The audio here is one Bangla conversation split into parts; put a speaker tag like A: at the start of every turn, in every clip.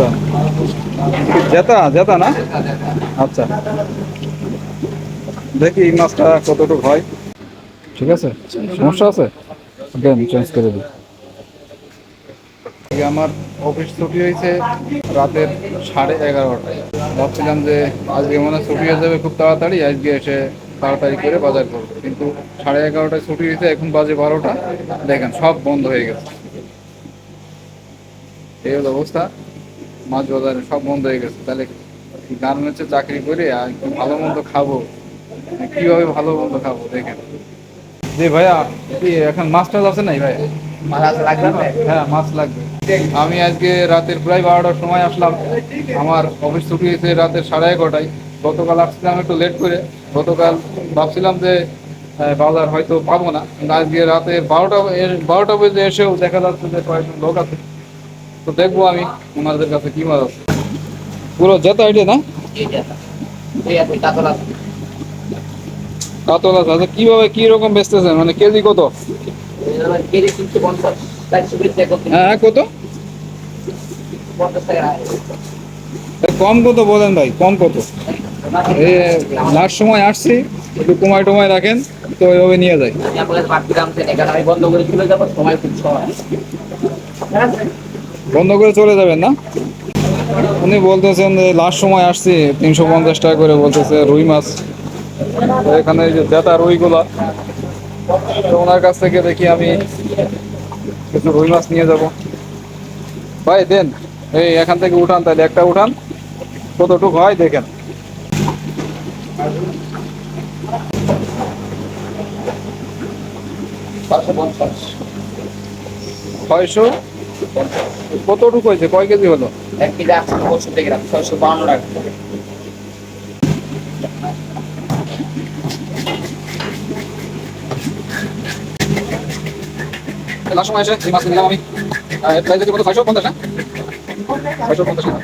A: আচ্ছা জেতা জেতা না? আচ্ছা। দেখি এই মাছটা কতটুকু হয়। ঠিক আছে? সমস্যা আছে? দেন চেঞ্জ করে দিই। আমার অফিস ছুটি হয়েছে রাতের সাড়ে এগারোটায়। ভাবছিলাম যে আজকে মনে হয় ছুটি হয়ে যাবে খুব তাড়াতাড়ি, আজকে এসে তাড়াতাড়ি করে বাজার করব। কিন্তু সাড়ে এগারোটায় ছুটি হয়েছে, এখন বাজে বারোটা। দেখেন, সব বন্ধ হয়ে গেছে। এই হলো অবস্থা। মাছ বাজারে সব বন্ধ হয়ে গেছে। তাহলে গার্মেন্টসে চাকরি করে আর একটু ভালো মন্দ খাব? কীভাবে ভালো মন্দ খাব দেখেন। জি ভাইয়া এখন মাছ টাছ আছে নাই ভাই হ্যাঁ মাছ লাগবে। আমি আজকে রাতের প্রায় বারোটার সময় আসলাম। আমার অফিস ছুটি হয়েছে রাতের সাড়ে এগারোটায়। গতকাল আসছিলাম একটু লেট করে। গতকাল ভাবছিলাম যে বাজার হয়তো পাবো না। আজকে রাতে বারোটা বারোটা বেজে এসেও দেখা যাচ্ছে যে কয়েকজন লোক আছে। তো দেখব আমি ওনাদের কাছে কি মাছ আছে। পুরো যেতে আইডিয়া না? আছে। আচ্ছা কীভাবে কি রকম বেচতেছেন? মানে কেজি কত? হ্যাঁ কত? কম কত বলেন ভাই? কম কত? লাস্ট সময় আসছি, একটু কমায় টমায় রাখেন, তো ওইভাবে নিয়ে যাই।
B: বন্ধ করে চলে যাব, সময় খুব সময়
A: বন্ধ করে চলে যাবেন না? উনি বলতেছেন যে, লাস্ট সময় আসছি, তিনশো পঞ্চাশ টাকা করে। বলতেছে, রুই মাছ। তো এখানে যে জেতা রুইগুলা, তো ওনার কাছ থেকে দেখি আমি কিছু রুই মাছ নিয়ে যাব। ভাই, দেন, এই এখান থেকে উঠান, তাহলে একটা উঠান। কতটুকু হয়, দেখেন। ছয়শো কতটুকু হয়েছে? কয় কেজি হলো?
B: এক কেজি একশো পঁয়ষট্টি গ্রাম, ছয়শো বাউন্ন টাকা।
A: সময় এই মাছ নিলাম আমি। প্রাইস যদি ছয়শো পঞ্চাশ ছয়শো পঞ্চাশ টাকা।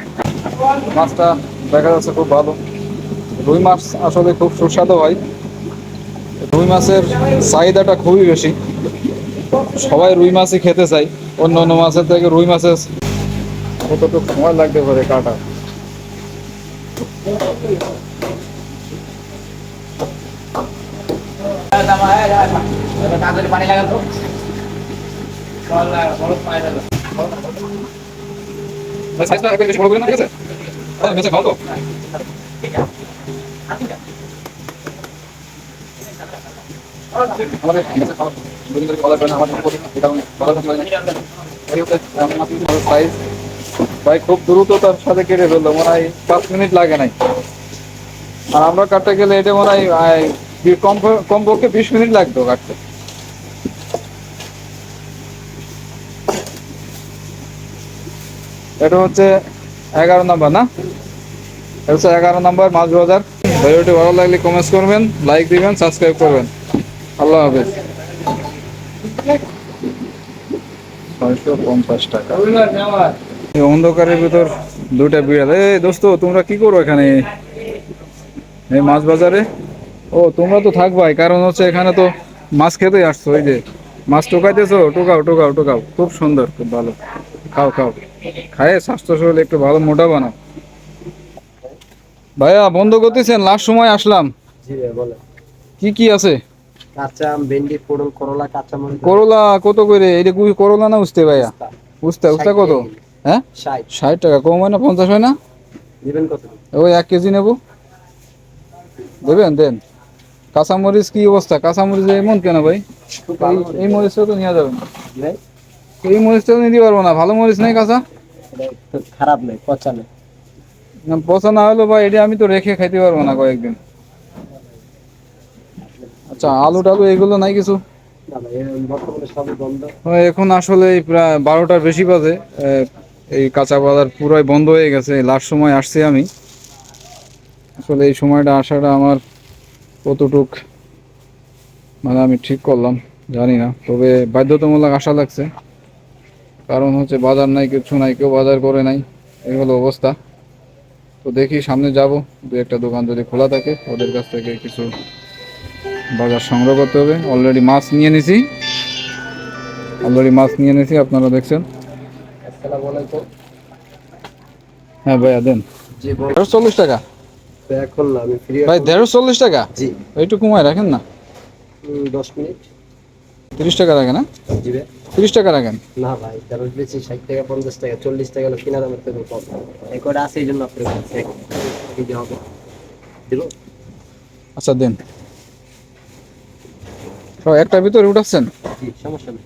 A: মাছটা দেখা যাচ্ছে খুব ভালো। রুই মাছ আসলে খুব সুস্বাদু হয়। রুই মাছের চাহিদাটা খুবই বেশি। সবাই রুই মাছই খেতে চাই। অন্য অন্য মাছের থেকে রুই মাছের কতটুকু সময় লাগতে পারে কাটা?
B: পানি লাগাতো
A: বড় না, ঠিক আছে? হ্যাঁ তো আমাদের দুদিন ধরে ভাই, খুব দ্রুততার সাথে কেটে ফেলল, মনে হয় পাঁচ মিনিট লাগে নাই। আর আমরা কাটতে গেলে এটা মনে হয় কমপক্ষে বিশ মিনিট লাগতো কাটতে। এটা হচ্ছে এগারো নাম্বার, না? এটা হচ্ছে এগারো নাম্বার, মাছ বাজার। ভিডিওটি ভালো লাগলে কমেন্টস করবেন লাইক দিবেন সাবস্ক্রাইব করবেন। আল্লাহ হাফেজ। ছয়শো পঞ্চাশ টাকা। এই অন্ধকারের ভিতর দুটা বিড়াল। এই দোস্ত তোমরা কি করো এখানে? এই মাছ বাজারে? ও তোমরা তো থাকবাই কারণ হচ্ছে এখানে তো মাছ খেতে আসছো ওই যে। মাছ টোকাইতেছো টোকাও টোকাও টোকাও খুব সুন্দর খুব ভালো। খাও খাও। খায় স্বাস্থ্য শরীর একটু ভালো মোটা বানাও। ভাইয়া বন্ধ করতেছেন লাস্ট সময় আসলাম। কি কি আছে?
C: কাঁচা ভেন্ডি পটল করলা কাঁচা মরিচ
A: করলা কত করে? এটা কি করলা না উঠতে ভাইয়া? উঠতে উঠতে কত? হ্যাঁ?
C: ষাট।
A: টাকা। কম হয় না? পঞ্চাশ হয় না?
C: দিবেন কত?
A: ওই এক কেজি নেব। দেবেন দেন। কাঁচামরিচ কি অবস্থা? কাঁচামরিচ এমন কেন ভাই? এই- মরিচটা তো নেওয়া যাবে না। এই মরিচটা তো নিতে পারব না। ভালো মরিচ নেই কাঁচা?
C: খারাপ নেই পচা নেই।
A: না, পচা না হলো ভাই এটা আমি তো রেখে খাইতে পারব না কয়েকদিন। আচ্ছা আলু টালু এগুলো নাই কিছু? ও, এখন আসলে প্রায় বারোটার বেশি বাজে। এই কাঁচা বাজার পুরাই বন্ধ হয়ে গেছে লাস্ট সময় আসছি আমি। আসলে এই সময়টা আসাটা আমার কতটুক মানে আমি ঠিক করলাম জানি না। তবে বাধ্যতামূলক আশা লাগছে। কারণ হচ্ছে বাজার নাই কিছু নাই কেউ বাজার করে নাই এই হলো অবস্থা। তো দেখি সামনে যাব দু একটা দোকান যদি খোলা থাকে ওদের কাছ থেকে কিছু বাজার সংগ্রহ করতে হবে অলরেডি মাছ নিয়ে নিছি অলরেডি মাছ নিয়ে নিয়েছি আপনারা দেখছেন
C: আসসালামু আলাইকুম
A: হ্যাঁ ভাইয়া দেন
C: জি বল
A: দেড়শো চল্লিশ টাকা
C: তো এখন না আমি ফ্রি
A: ভাই দেড়শো চল্লিশ টাকা
C: জি
A: একটু কমায় রাখেন না
C: দশ মিনিট
A: তিরিশ টাকা রাখেন না
C: জি ভাই
A: তিরিশ টাকা রাখেন
C: না ভাই কারণ বেশি ষাট টাকা পঞ্চাশ টাকা চল্লিশ টাকা হলো কিনা দামের থেকে কম এই কটা আছে এই জন্য আপনার কাছে
A: আচ্ছা দেন একটা ভিতরে উঠাচ্ছেন?
C: সমস্যা নেই।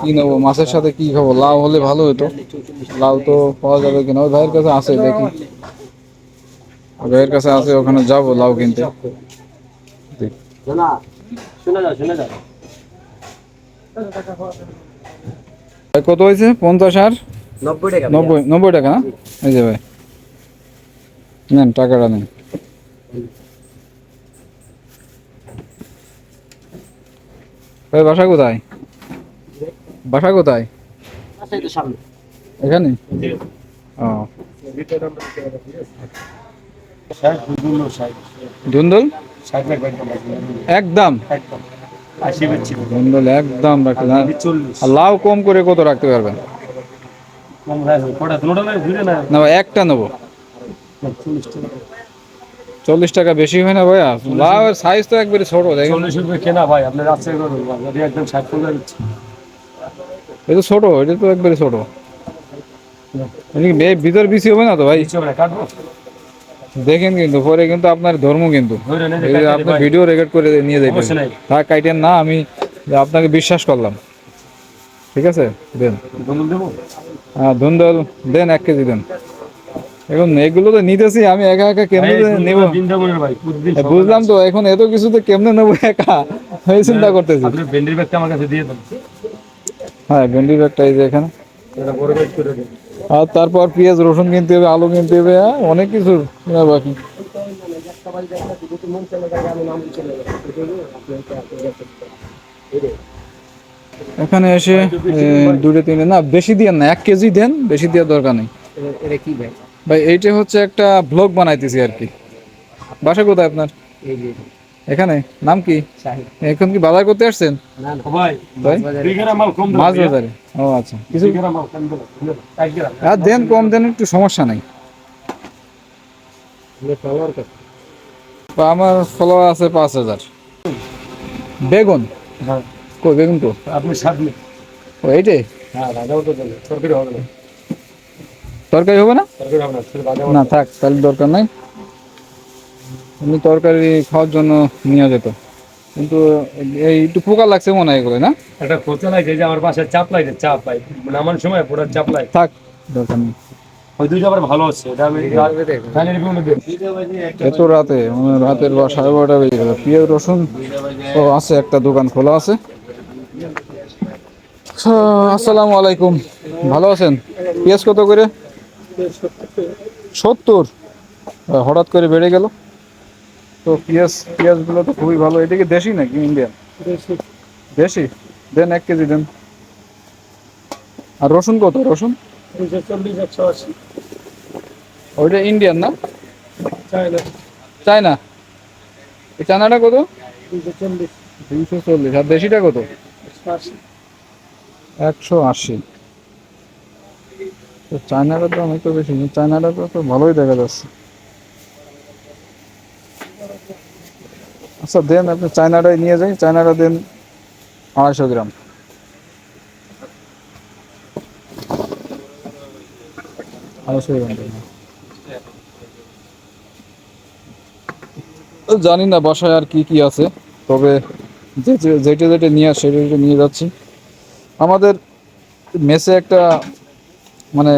A: কি নেব মাছের সাথে কি খাব? লাউ হলে ভালো হতো। লাউ তো পাওয়া যাবে কিনা? ওই ভাইয়ের কাছে আছে দেখি। ভাইয়ের কাছে আছে ওখানে যাব লাউ কিনতে। কত হয়েছে? পঞ্চাশ আর?
C: নব্বই টাকা
A: নব্বই টাকা না? এই যে ভাই। নেন টাকাটা নেন। ভাই বাসা কোথায়? বাসা কোথায়?
C: আচ্ছা
A: এখানে? ও। ধুন্দল
C: একদম।
A: ধুন্দল একদম রাখতে আর লাউ কম করে কত রাখতে পারবেন
C: কম ভাই কটা দুটোটা না?
A: একটা নেব।
C: চল্লিশ টাকা
A: বেশি হয় না ভাইয়া? লাউ সাইজ তো একবারে ছোট দেখেন।
C: চল্লিশ রুপয়ে কেনা ভাই আপনি রাস্তায় করুন। একদম ষাট করে
A: এটা তো ছোট এটা তো একবারে ছোট। ভিতর বেশি হবে না তো ভাই? দেখেন কিন্তু পরে কিন্তু আপনার ধর্ম কিন্তু। আপনার ভিডিও রেকর্ড করে নিয়ে যাবেন। থাক কাইটেন না আমি আপনাকে বিশ্বাস করলাম। ঠিক আছে? দেন।
C: দেবো?
A: ধুন্দল দেন এক কেজি দেন। এখন এগুলো তো নিতেছি আমি একা একা কেমনে নেব?
C: ভাই
A: হ্যাঁ, বুঝলাম তো এখন এত কিছু তো কেমনে নেব একা? আমি চিন্তা করতেছি।
C: আপনি ভেন্ডির ব্যাগটা আমার কাছে দিয়ে দেন।
A: হ্যাঁ ভেন্ডি ব্যাগটা এই যে এখানে। আর তারপর পেঁয়াজ রসুন কিনতে হবে আলু কিনতে হবে হ্যাঁ, অনেক কিছু বাকি। এখানে এসে দুটো তিনটে না বেশি দিয়ে না এক কেজি দেন বেশি দেওয়ার দরকার নেই।
C: এটা ভাই?
A: ভাই এইটা হচ্ছে একটা ব্লগ বানাইতেছি আর কি। বাসা কোথায় আপনার? এখানে নাম কি? এখন কি বাজার করতে আসছেন? মাছ বাজারে। ও আচ্ছা। কিছু আর দেন কম দেন একটু সমস্যা নাই। আমার ফলোয়ার আছে পাঁচ হাজার। বেগুন?
C: হ্যাঁ।
A: কই বেগুন তো?
C: আপনি সাত
A: ও এইটাই?
C: হ্যাঁ রাজাও তো তরকারি হবে না।
A: তরকারি হবে না?
C: তরকারি হবে না
A: না থাক তাহলে দরকার নাই। এমনি তরকারি খাওয়ার জন্য নিয়ে যেত। কিন্তু এই একটু পোকা লাগছে মনে হয় এগুলো না?
C: একটা খোঁচা লাগে যে আমার বাসায় চাপ লাগে চাপ পাই নামার সময় পুরো চাপ লাগে
A: থাক দরকার নেই।
C: ওই দুইটা আবার ভালো আছে এটা আমি
A: এত রাতে মানে রাতের বা সাড়ে বারোটা বেজে গেল। পেঁয়াজ রসুন ও আছে একটা দোকান খোলা আছে। আসসালামু আলাইকুম। ভালো আছেন? পেঁয়াজ কত করে? সত্তর। হঠাৎ করে বেড়ে গেল। তো পেঁয়াজ পেঁয়াজগুলো তো খুবই ভালো। এটা কি দেশি নাকি ইন্ডিয়ান? দেশি। দেন এক কেজি দেন। আর রসুন কত? রসুন? ওইটা ইন্ডিয়ান না? চায়না। এই চায়নাটা কত? দুইশো চল্লিশ। আর দেশিটা কত?
C: একশো আশি।
A: একশো আশি তো দাম একটু বেশি চায়নাটা তো তো ভালোই দেখা যাচ্ছে। আচ্ছা দেন আপনি চায়নাটাই নিয়ে যাই। চায়নাটা দেন আড়াইশো গ্রাম। আড়াইশো গ্রাম জানি না বাসায় আর কি কি আছে, তবে যে যে- যেটা যেটা নিয়ে আসে সেটা নিয়ে যাচ্ছি। আমাদের মেসে একটা মানে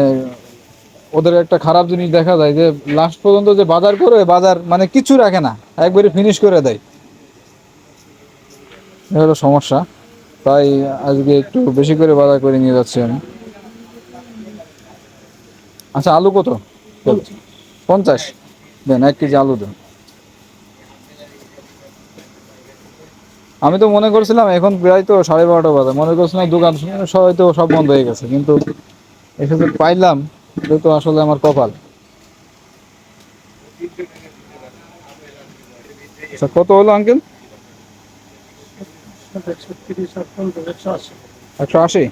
A: ওদের একটা খারাপ জিনিস দেখা যায় যে লাস্ট পর্যন্ত যে বাজার করে, বাজার মানে কিছু রাখে না, একবারে ফিনিশ করে দেয়। এটা হলো সমস্যা। তাই আজকে একটু বেশি করে বাজার করে নিয়ে যাচ্ছি আমি। আচ্ছা আলু কত? পঞ্চাশ। দেন, এক কেজি আলু দেন। আমি তো মনে করছিলাম এখন প্রায় তো সাড়ে বারোটা বাজে। মনে করছিলাম দোকান সবাই তো সব বন্ধ হয়ে গেছে, কিন্তু এসে পাইলাম এটা তো আসলে আমার কপাল। আচ্ছা কত হলো আঙ্কেল?
C: একশো আশি।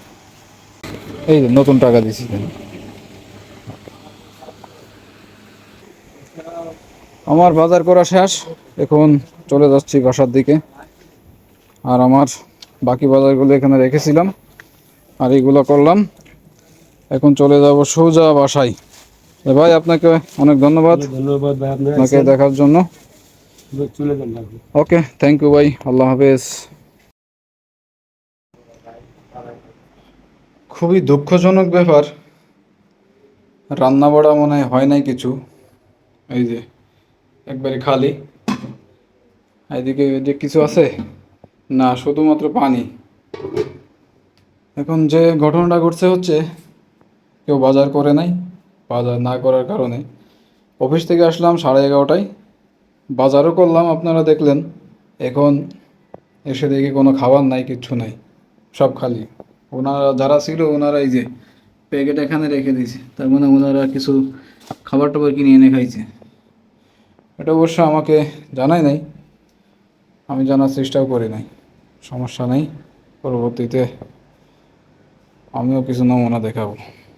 A: এই নতুন টাকা দিছি আমার বাজার করা শেষ, এখন চলে যাচ্ছি বাসার দিকে। আর আমার বাকি বাজারগুলো এখানে রেখেছিলাম। আর এইগুলো করলাম। এখন চলে যাব সোজা বাসায়। ভাই আপনাকে অনেক ধন্যবাদ।
C: ধন্যবাদ ভাই
A: আপনাকে দেখার জন্য। ওকে থ্যাংক ইউ ভাই আল্লাহ হাফেজ। খুবই দুঃখজনক ব্যাপার। রান্না বাড়া মনে হয় হয় নাই কিছু। এই যে একবারে খালি। এদিকে যে কিছু আছে? না, শুধুমাত্র পানি। এখন যে ঘটনাটা ঘটছে হচ্ছে, কেউ বাজার করে নাই, বাজার না করার কারণে। অফিস থেকে আসলাম সাড়ে এগারোটায়। বাজারও করলাম, আপনারা দেখলেন। এখন এসে দেখি কোনো খাবার নাই, কিচ্ছু নাই, সব খালি। ওনারা যারা ছিল ওনারা এই যে প্যাকেট এখানে রেখে দিয়েছে, তার মানে ওনারা কিছু খাবার টাবার কিনে এনে খাইছে। এটা অবশ্য আমাকে জানাই নাই, আমি জানার চেষ্টাও করি নাই। সমস্যা নেই। পরবর্তীতে আমিও কিছু নমুনা দেখাবো।